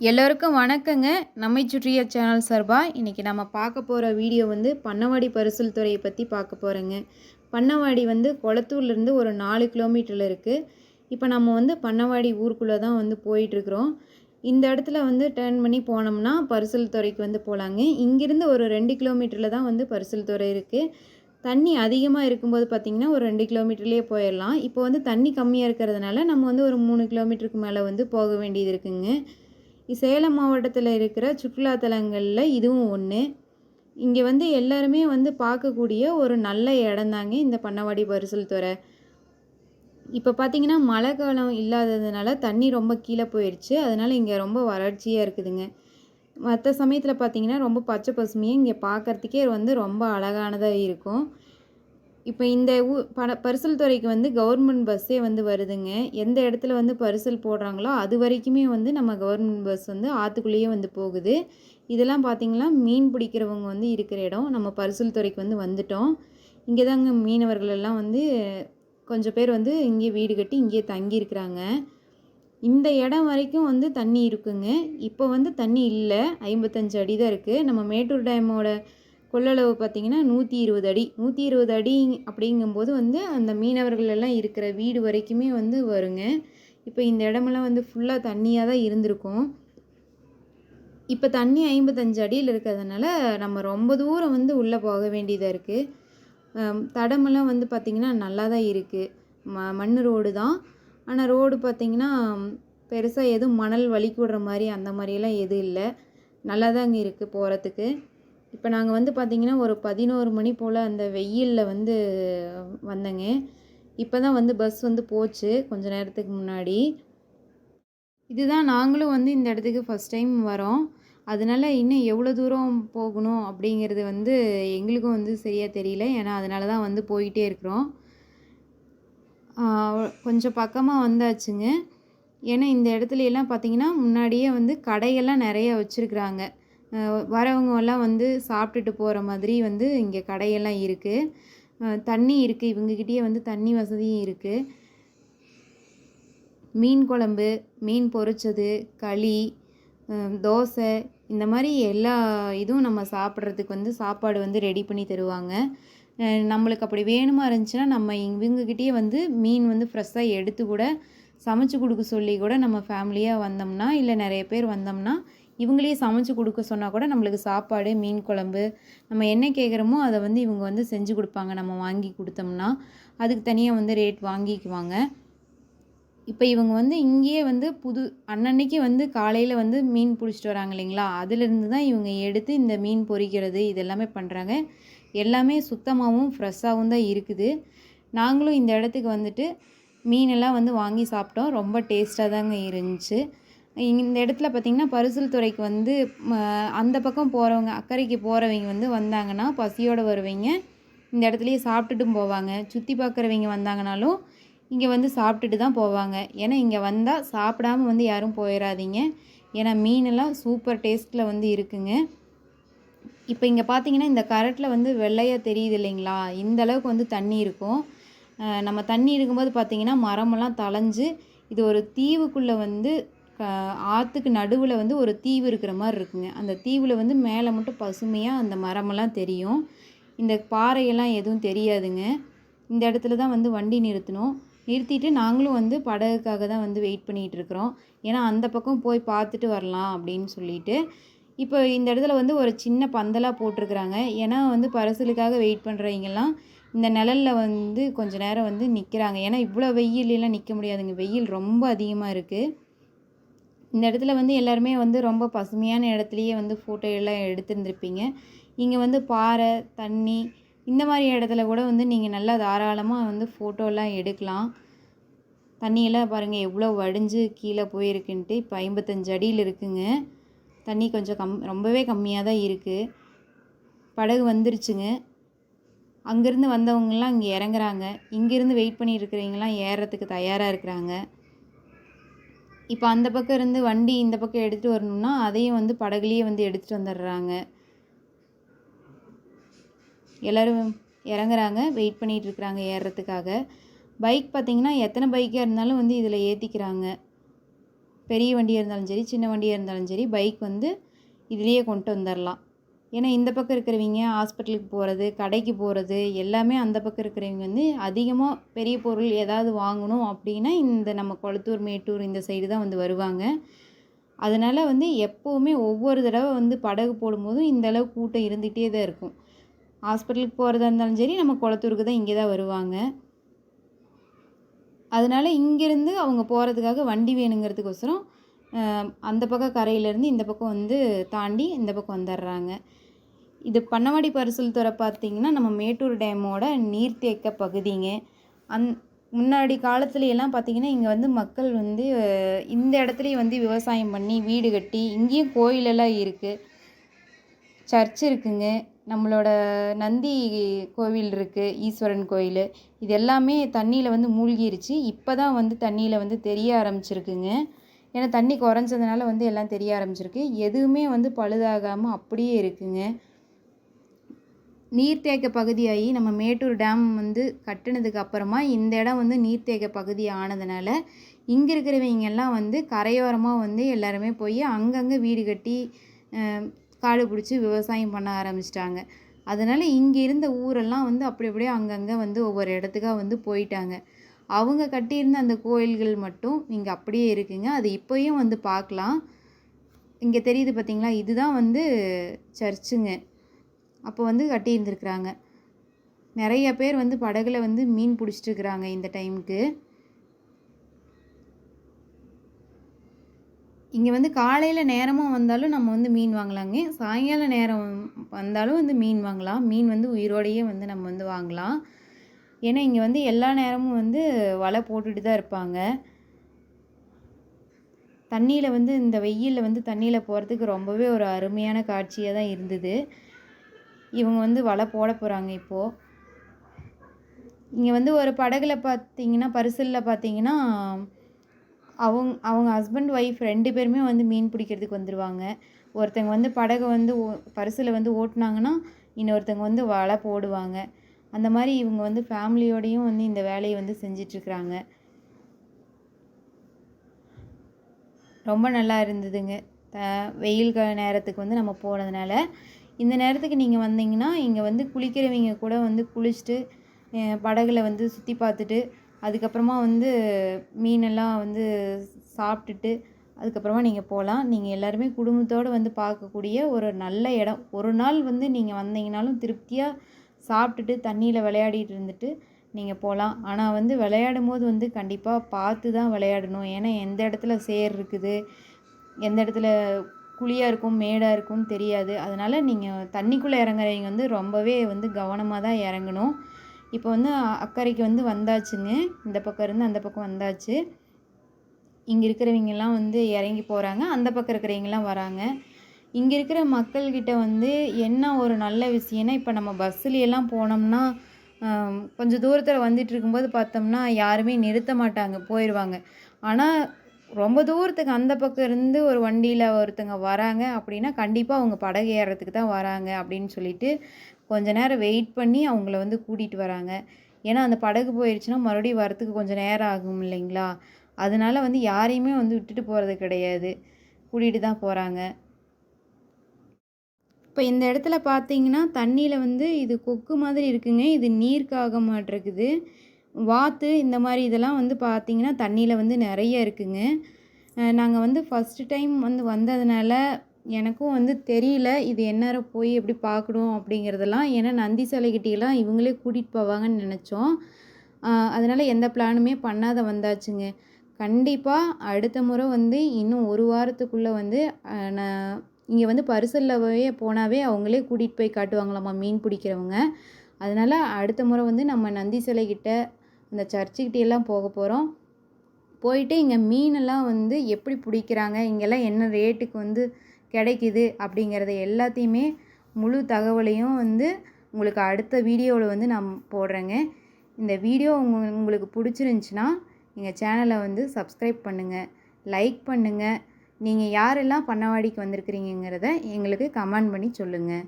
எல்லோருக்கும் வணக்கங்க. நம்மை சுற்றிய சேனல் சார்பாக இன்றைக்கி நம்ம பார்க்க போகிற வீடியோ வந்து பண்ணவாடி பரிசல் துறையை பற்றி பார்க்க போகிறோங்க பண்ணவாடி வந்து குளத்தூர்லேருந்து ஒரு நாலு கிலோமீட்டரில் இருக்குது இப்போ நம்ம வந்து பண்ணவாடி ஊருக்குள்ளே தான் வந்து போயிட்டுருக்குறோம். இந்த இடத்துல வந்து டேர்ன் பண்ணி போனோம்னா பரிசல் துறைக்கு வந்து போகலாங்க இங்கேருந்து ஒரு ரெண்டு கிலோமீட்டரில் தான் வந்து பரிசல் துறை இருக்குது தண்ணி அதிகமாக இருக்கும்போது பார்த்திங்கன்னா ஒரு ரெண்டு கிலோமீட்டர்லேயே போயிடலாம். இப்போ வந்து தண்ணி கம்மியாக இருக்கிறதுனால நம்ம வந்து ஒரு மூணு கிலோமீட்டருக்கு மேலே வந்து போக வேண்டியது இருக்குங்க. சேலம் மாவட்டத்தில் இருக்கிற சுற்றுலாத்தலங்களில் இதுவும் ஒன்று இங்கே வந்து எல்லாருமே வந்து பார்க்கக்கூடிய ஒரு நல்ல இடந்தாங்க இந்த பண்ணவாடி பரிசல் துறை. இப்போ பார்த்தீங்கன்னா மழை காலம் இல்லாததுனால தண்ணி ரொம்ப கீழே போயிடுச்சு அதனால் இங்கே ரொம்ப வறட்சியாக இருக்குதுங்க. மற்ற சமயத்தில் பார்த்தீங்கன்னா ரொம்ப பச்சை பசுமையாக இங்கே பார்க்குறதுக்கே வந்து ரொம்ப அழகானதாக இருக்கும். இப்போ இந்த ஊ பண பரிசல் துறைக்கு வந்து கவர்மெண்ட் பஸ்ஸே வந்து வருதுங்க. எந்த இடத்துல வந்து பரிசல் போடுறாங்களோ அது வரைக்குமே வந்து நம்ம கவர்மெண்ட் பஸ் வந்து ஆற்றுக்குள்ளேயே வந்து போகுது. இதெல்லாம் பார்த்திங்கன்னா மீன் பிடிக்கிறவங்க வந்து இருக்கிற இடம். நம்ம பரிசல் துறைக்கு வந்து வந்துட்டோம். இங்கே தாங்க மீனவர்கள் எல்லாம் வந்து கொஞ்சம் பேர் வந்து இங்கே வீடு கட்டி இங்கேயே தங்கியிருக்கிறாங்க. இந்த இடம் வரைக்கும் வந்து தண்ணி இருக்குங்க. இப்போ வந்து தண்ணி இல்லை. ஐம்பத்தஞ்சு அடி தான் இருக்குது நம்ம மேட்டூர் டேமோட கொள்ளளவு பார்த்திங்கன்னா நூற்றி இருபது அடி. நூற்றி இருபது அடி அப்படிங்கும்போது வந்து அந்த மீனவர்கள் எல்லாம் இருக்கிற வீடு வரைக்குமே வந்து வருங்க. இப்போ இந்த இடமெல்லாம் வந்து ஃபுல்லாக தண்ணியாக தான் இருந்திருக்கும். இப்போ தண்ணி ஐம்பத்தஞ்சு அடியில் இருக்கிறதுனால நம்ம ரொம்ப தூரம் வந்து உள்ளே போக வேண்டியதாக இருக்குது தடமெல்லாம் வந்து பார்த்திங்கன்னா நல்லா தான் இருக்குது ம மண் ரோடு தான். ஆனால் ரோடு பார்த்திங்கன்னா பெருசாக எதுவும் மணல் வலிக்கு மாதிரி அந்த மாதிரியெல்லாம் எதுவும் இல்லை. நல்லா தான் இருக்குது போகிறதுக்கு இப்போ நாங்கள் வந்து பார்த்திங்கன்னா ஒரு பதினோரு மணி போல் அந்த வெயிலில் வந்து வந்தேங்க. இப்போ தான் வந்து பஸ் வந்து போச்சு கொஞ்ச நேரத்துக்கு முன்னாடி. இதுதான் நாங்களும் வந்து இந்த இடத்துக்கு ஃபஸ்ட் டைம் வரோம். அதனால் இன்னும் எவ்வளோ தூரம் போகணும் அப்படிங்கிறது வந்து எங்களுக்கும் வந்து சரியாக தெரியல. ஏன்னா அதனால தான் வந்து போயிட்டே இருக்கிறோம். கொஞ்சம் பக்கமாக வந்தாச்சுங்க. ஏன்னா இந்த இடத்துல எல்லாம் பார்த்திங்கன்னா முன்னாடியே வந்து கடையெல்லாம் நிறைய வச்சுருக்குறாங்க. வரவங்கெல்லாம் வந்து சாப்பிட்டுட்டு போகிற மாதிரி வந்து இங்கே கடையெல்லாம் இருக்குது தண்ணி இருக்குது இவங்கக்கிட்டேயே வந்து தண்ணி வசதியும் இருக்குது மீன் குழம்பு மீன் பொரிச்சது களி தோசை இந்த மாதிரி எல்லா இதுவும் நம்ம சாப்பிட்றதுக்கு வந்து சாப்பாடு வந்து ரெடி பண்ணி தருவாங்க. நம்மளுக்கு அப்படி வேணுமா இருந்துச்சுன்னா நம்ம இவங்கக்கிட்டேயே வந்து மீன் வந்து ஃப்ரெஷ்ஷாக எடுத்து கூட சமைச்சு கொடுக்க சொல்லி கூட நம்ம ஃபேமிலியாக வந்தோம்னா இல்லை நிறைய பேர் வந்தோம்னா இவங்களே சமைச்சு கொடுக்க சொன்னால் கூட நம்மளுக்கு சாப்பாடு மீன் குழம்பு நம்ம என்ன கேட்குறோமோ அதை வந்து இவங்க வந்து செஞ்சு கொடுப்பாங்க. நம்ம வாங்கி கொடுத்தோம்னா அதுக்கு தனியாக வந்து ரேட் வாங்கிக்குவாங்க. இப்போ இவங்க வந்து இங்கேயே வந்து புது அன்னன்னைக்கு வந்து காலையில் வந்து மீன் பிடிச்சிட்டு வராங்க இல்லைங்களா? அதுலேருந்து தான் இவங்க எடுத்து இந்த மீன் பொறிக்கிறது இது எல்லாமே பண்ணுறாங்க எல்லாமே சுத்தமாகவும் ஃப்ரெஷ்ஷாகவும் தான் இருக்குது. நாங்களும் இந்த இடத்துக்கு வந்துட்டு மீனெல்லாம் வந்து வாங்கி சாப்பிட்டோம். ரொம்ப டேஸ்ட்டாக தாங்க இருந்துச்சு. இந்த இடத்துல பார்த்திங்கன்னா பரிசல் துறைக்கு வந்து அந்த பக்கம் போகிறவங்க அக்கறைக்கு போகிறவங்க வந்து வந்தாங்கன்னா பசியோடு வருவீங்க. இந்த இடத்துலையே சாப்பிட்டுட்டும் போவாங்க. சுற்றி பார்க்குறவங்க வந்தாங்கனாலும் இங்கே வந்து சாப்பிட்டுட்டு தான் போவாங்க. ஏன்னா இங்கே வந்தால் சாப்பிடாம வந்து யாரும் போயிடாதீங்க ஏன்னா மீனெல்லாம் சூப்பர் டேஸ்ட்டில் வந்து இருக்குங்க. இப்போ இங்கே பார்த்தீங்கன்னா இந்த கரட்டில் வந்து வெள்ளையாக தெரியுது இல்லைங்களா? இந்த அளவுக்கு வந்து தண்ணி இருக்கும். நம்ம தண்ணி இருக்கும்போது பார்த்திங்கன்னா மரமெல்லாம் தளைஞ்சு இது ஒரு தீவுக்குள்ளே வந்து ஆற்றுக்கு நடுவில் வந்து ஒரு தீவு இருக்கிற மாதிரி இருக்குங்க. அந்த தீவில் வந்து மேலே மட்டும் பசுமையாக அந்த மரமெல்லாம் தெரியும். இந்த பாறையெல்லாம் எதுவும் தெரியாதுங்க. இந்த இடத்துல தான் வந்து வண்டி நிறுத்தணும். நிறுத்திட்டு நாங்களும் வந்து படகுக்காக தான் வந்து வெயிட் பண்ணிகிட்டு இருக்கிறோம். ஏன்னா அந்த பக்கம் போய் பார்த்துட்டு வரலாம் அப்படின்னு சொல்லிட்டு. இப்போ இந்த இடத்துல வந்து ஒரு சின்ன பந்தலாக போட்டிருக்கிறாங்க. ஏன்னா வந்து பரிசலுக்காக வெயிட் பண்ணுறவங்கெல்லாம் இந்த நிழலில் வந்து கொஞ்சம் நேரம் வந்து நிற்கிறாங்க ஏன்னா இவ்வளோ வெயிலெலாம் நிற்க முடியாதுங்க. வெயில் ரொம்ப அதிகமாக இருக்குது இந்த இடத்துல வந்து எல்லாருமே வந்து ரொம்ப பசுமையான இடத்துலையே வந்து ஃபோட்டோ எல்லாம் எடுத்துருந்துருப்பீங்க. இங்கே வந்து பாறை தண்ணி இந்த மாதிரி இடத்துல கூட வந்து நீங்கள் நல்லா தாராளமாக வந்து ஃபோட்டோலாம் எடுக்கலாம். தண்ணியெல்லாம் பாருங்கள் எவ்வளோ வடிஞ்சு கீழே போயிருக்குன்ட்டு. இப்போ ஐம்பத்தஞ்சு அடியில் இருக்குங்க. தண்ணி கொஞ்சம் கம் ரொம்பவே கம்மியாக தான் இருக்குது படகு வந்துருச்சுங்க. அங்கேருந்து வந்தவங்கலாம் இங்கே இறங்குறாங்க. இங்கேருந்து வெயிட் பண்ணி இருக்கிறவங்களாம் ஏறுறதுக்கு தயாராக இருக்கிறாங்க. இப்போ அந்த பக்கம் இருந்து வண்டி இந்த பக்கம் எடுத்துகிட்டு வரணும்னா அதையும் வந்து படகுலேயே வந்து எடுத்துகிட்டு வந்துடுறாங்க. எல்லோரும் இறங்குறாங்க வெயிட் பண்ணிகிட்டு இருக்கிறாங்க ஏறுறதுக்காக. பைக் பார்த்திங்கன்னா எத்தனை பைக்காக இருந்தாலும் வந்து இதில் ஏற்றிக்கிறாங்க பெரிய வண்டியாக இருந்தாலும் சரி சின்ன வண்டியாக இருந்தாலும் சரி பைக் வந்து இதுலேயே கொண்டு வந்துடலாம். ஏன்னா இந்த பக்கம் இருக்கிறவங்க ஹாஸ்பிட்டலுக்கு போகிறது கடைக்கு போகிறது எல்லாமே அந்த பக்கம் இருக்கிறவங்க வந்து அதிகமாக பெரிய பொருள் ஏதாவது வாங்கணும் அப்படின்னா இந்த நம்ம கொளத்தூர் மேட்டூர் இந்த சைடு தான் வந்து வருவாங்க. அதனால் வந்து எப்போவுமே ஒவ்வொரு தடவை வந்து படகு போடும்போதும் இந்தளவு கூட்டம் இருந்துகிட்டே தான் இருக்கும். ஹாஸ்பிட்டலுக்கு போகிறதா இருந்தாலும் சரி நம்ம குளத்தூருக்கு தான் இங்கே தான் வருவாங்க. அதனால் இங்கேருந்து அவங்க போகிறதுக்காக வண்டி வேணுங்கிறதுக்கோசரம் அந்த பக்கம் கரையிலேருந்து இந்த பக்கம் வந்து தாண்டி இந்த பக்கம் வந்துடுறாங்க இது பண்ணவாடி பரிசல் துறை பார்த்திங்கன்னா நம்ம மேட்டூர் டேமோட நீர்த்தேக்க பகுதிங்க. அந் முன்னாடி காலத்துல எல்லாம் பார்த்திங்கன்னா இங்கே வந்து மக்கள் வந்து இந்த இடத்துலையும் வந்து விவசாயம் பண்ணி வீடு கட்டி இங்கேயும் கோயிலெல்லாம் இருக்குது சர்ச் இருக்குங்க. நம்மளோட நந்தி கோவில் இருக்குது ஈஸ்வரன் கோயில். இது எல்லாமே தண்ணியில் வந்து மூழ்கிருச்சு. இப்போ தான் வந்து தண்ணியில் வந்து தெரிய ஆரம்பிச்சிருக்குங்க. ஏன்னா தண்ணி குறைஞ்சதுனால வந்து எல்லாம் தெரிய ஆரம்பிச்சிருக்கு. எதுவுமே வந்து பழுதாகாமல் அப்படியே இருக்குங்க. நீர்த்தேக்க பகுதியாகி நம்ம மேட்டூர் டேம் வந்து கட்டினதுக்கு அப்புறமா இந்த இடம் வந்து நீர்த்தேக்க பகுதி ஆனதுனால இங்கே இருக்கிறவங்கெல்லாம் வந்து கரையோரமாக வந்து எல்லாருமே போய் அங்கங்கே வீடு கட்டி காடு பிடிச்சி விவசாயம் பண்ண ஆரம்பிச்சிட்டாங்க. அதனால் இங்கே இருந்த ஊரெல்லாம் வந்து அப்படி அப்படியே அங்கங்கே வந்து ஒவ்வொரு இடத்துக்காக வந்து போயிட்டாங்க. அவங்க கட்டியிருந்த அந்த கோயில்கள் மட்டும் இங்கே அப்படியே இருக்குங்க. அது இப்போயும் வந்து பார்க்கலாம். இங்கே தெரியுது பார்த்தீங்களா இதுதான் வந்து சர்ச்சுங்க. அப்போ வந்து கட்டியிருந்துருக்குறாங்க. நிறைய பேர் வந்து படகுல வந்து மீன் பிடிச்சிட்ருக்குறாங்க இந்த டைமுக்கு. இங்கே வந்து காலையில் நேரமாக வந்தாலும் நம்ம வந்து மீன் வாங்கலாங்க. சாயங்கால நேரம் வந்தாலும் வந்து மீன் வாங்கலாம். மீன் வந்து உயிரோடையே வந்து நம்ம வந்து வாங்கலாம். ஏன்னா இங்கே வந்து எல்லா நேரமும் வந்து வலை போட்டுட்டு தான் இருப்பாங்க. தண்ணியில் வந்து இந்த வெயிலில் வந்து தண்ணியில் போகிறதுக்கு ரொம்பவே ஒரு அருமையான காட்சியாக தான் இருந்தது. இவங்க வந்து வலை போட போகிறாங்க இப்போது இங்கே வந்து ஒரு படகுல பார்த்தீங்கன்னா பரிசலில் பார்த்தீங்கன்னா அவங்க அவங்க ஹஸ்பண்ட் ஒய்ஃப் ரெண்டு பேருமே வந்து மீன் பிடிக்கிறதுக்கு வந்துடுவாங்க ஒருத்தங்க வந்து படகை வந்து ஓ பரிசில் வந்து ஓட்டினாங்கன்னா இன்னொருத்தங்க வந்து வலை போடுவாங்க. அந்த மாதிரி இவங்க வந்து ஃபேமிலியோடையும் வந்து இந்த வேலையை வந்து செஞ்சிட்ருக்குறாங்க. ரொம்ப நல்லா இருந்ததுங்க. வெயில் நேரத்துக்கு வந்து நம்ம போனதுனால. இந்த நேரத்துக்கு நீங்கள் வந்தீங்கன்னா இங்கே வந்து குளிக்கிறவங்க கூட வந்து குளிச்சுட்டு படகுல வந்து சுற்றி பார்த்துட்டு அதுக்கப்புறமா வந்து மீனெல்லாம் வந்து சாப்பிட்டுட்டு அதுக்கப்புறமா நீங்கள் போகலாம் நீங்கள் எல்லாருமே குடும்பத்தோடு வந்து பார்க்கக்கூடிய ஒரு நல்ல இடம். ஒரு நாள் வந்து நீங்கள் வந்தீங்கனாலும் திருப்தியாக சாப்பிட்டுட்டு தண்ணியில் விளையாடிட்டு இருந்துட்டு நீங்கள் போகலாம் ஆனால் வந்து விளையாடும் போது வந்து கண்டிப்பாக பார்த்து தான் விளையாடணும். ஏன்னா எந்த இடத்துல சேர் இருக்குது எந்த இடத்துல குழியாக இருக்கும் மேடாக இருக்கும்னு தெரியாது. அதனால் நீங்கள் தண்ணிக்குள்ளே இறங்குறவங்க வந்து ரொம்பவே வந்து கவனமாக தான் இறங்கணும். இப்போ வந்து அக்கறைக்கு வந்து வந்தாச்சுங்க. இந்த பக்கம் இருந்து அந்த பக்கம் வந்தாச்சு. இங்கே இருக்கிறவங்கெல்லாம் வந்து இறங்கி போகிறாங்க அந்த பக்கம் இருக்கிறவங்கெல்லாம் வராங்க. இங்கே இருக்கிற மக்கள்கிட்ட வந்து என்ன ஒரு நல்ல விஷயம்னா இப்போ நம்ம பஸ்ஸுலையெல்லாம் போனோம்னா கொஞ்சம் தூரத்தில் வந்துட்டு இருக்கும்போது பார்த்தோம்னா யாருமே நிறுத்த மாட்டாங்க போயிடுவாங்க ஆனால் ரொம்ப தூரத்துக்கு அந்த பக்கம் இருந்து ஒரு வண்டியில் ஒருத்தங்க வராங்க. அப்படின்னா கண்டிப்பாக அவங்க படகு ஏறுறதுக்கு தான் வராங்க அப்படின்னு சொல்லிட்டு கொஞ்ச நேரம் வெயிட் பண்ணி அவங்கள வந்து கூட்டிகிட்டு வராங்க. ஏன்னா அந்த படகு போயிடுச்சுன்னா மறுபடியும் வரத்துக்கு கொஞ்சம் நேரம் ஆகும் இல்லைங்களா? அதனால வந்து யாரையுமே வந்து விட்டுட்டு போகிறது கிடையாது. கூட்டிகிட்டு தான் போகிறாங்க இப்போ இந்த இடத்துல பார்த்தீங்கன்னா தண்ணியில் வந்து இது கொக்கு மாதிரி இருக்குங்க. இது நீர்க்காக மாட்டிருக்குது வாத்து இந்த மாதிரி இதெல்லாம் வந்து பார்த்திங்கன்னா தண்ணியில் வந்து நிறைய இருக்குங்க. நாங்கள் வந்து ஃபஸ்ட்டு டைம் வந்து வந்ததுனால எனக்கும் வந்து தெரியல இது எந்நேரம் போய் எப்படி பார்க்கணும் அப்படிங்கிறதெல்லாம். ஏன்னா நந்தி சிலைக்கிட்டேலாம் இவங்களே கூட்டிகிட்டு போவாங்கன்னு நினச்சோம். அதனால் எந்த பிளானுமே பண்ணாத வந்தாச்சுங்க. கண்டிப்பாக அடுத்த முறை வந்து இன்னும் ஒரு வாரத்துக்குள்ளே வந்து நான் இங்கே வந்து பரிசல்லவே போனாவே அவங்களே கூட்டிகிட்டு போய் காட்டுவாங்களாம்மா மீன் பிடிக்கிறவங்க. அதனால் அடுத்த முறை வந்து நம்ம நந்தி சிலைக்கிட்ட இந்த சர்ச்சுக்கிட்டேலாம் போக போகிறோம் போயிட்டு இங்கே மீனெல்லாம் வந்து எப்படி பிடிக்கிறாங்க இங்கெல்லாம் என்ன ரேட்டுக்கு வந்து கிடைக்கிது அப்படிங்கிறத எல்லாத்தையுமே முழு தகவலையும் வந்து உங்களுக்கு அடுத்த வீடியோவில் வந்து நான் போடுறேங்க. இந்த வீடியோ உங்க உங்களுக்கு பிடிச்சிருந்துச்சின்னா எங்கள் சேனலை வந்து சப்ஸ்கிரைப் பண்ணுங்கள் லைக் பண்ணுங்கள் நீங்கள் யாரெல்லாம் பண்ணவாடிக்கு வந்திருக்கிறீங்கிறத எங்களுக்கு கமெண்ட் பண்ணி சொல்லுங்கள்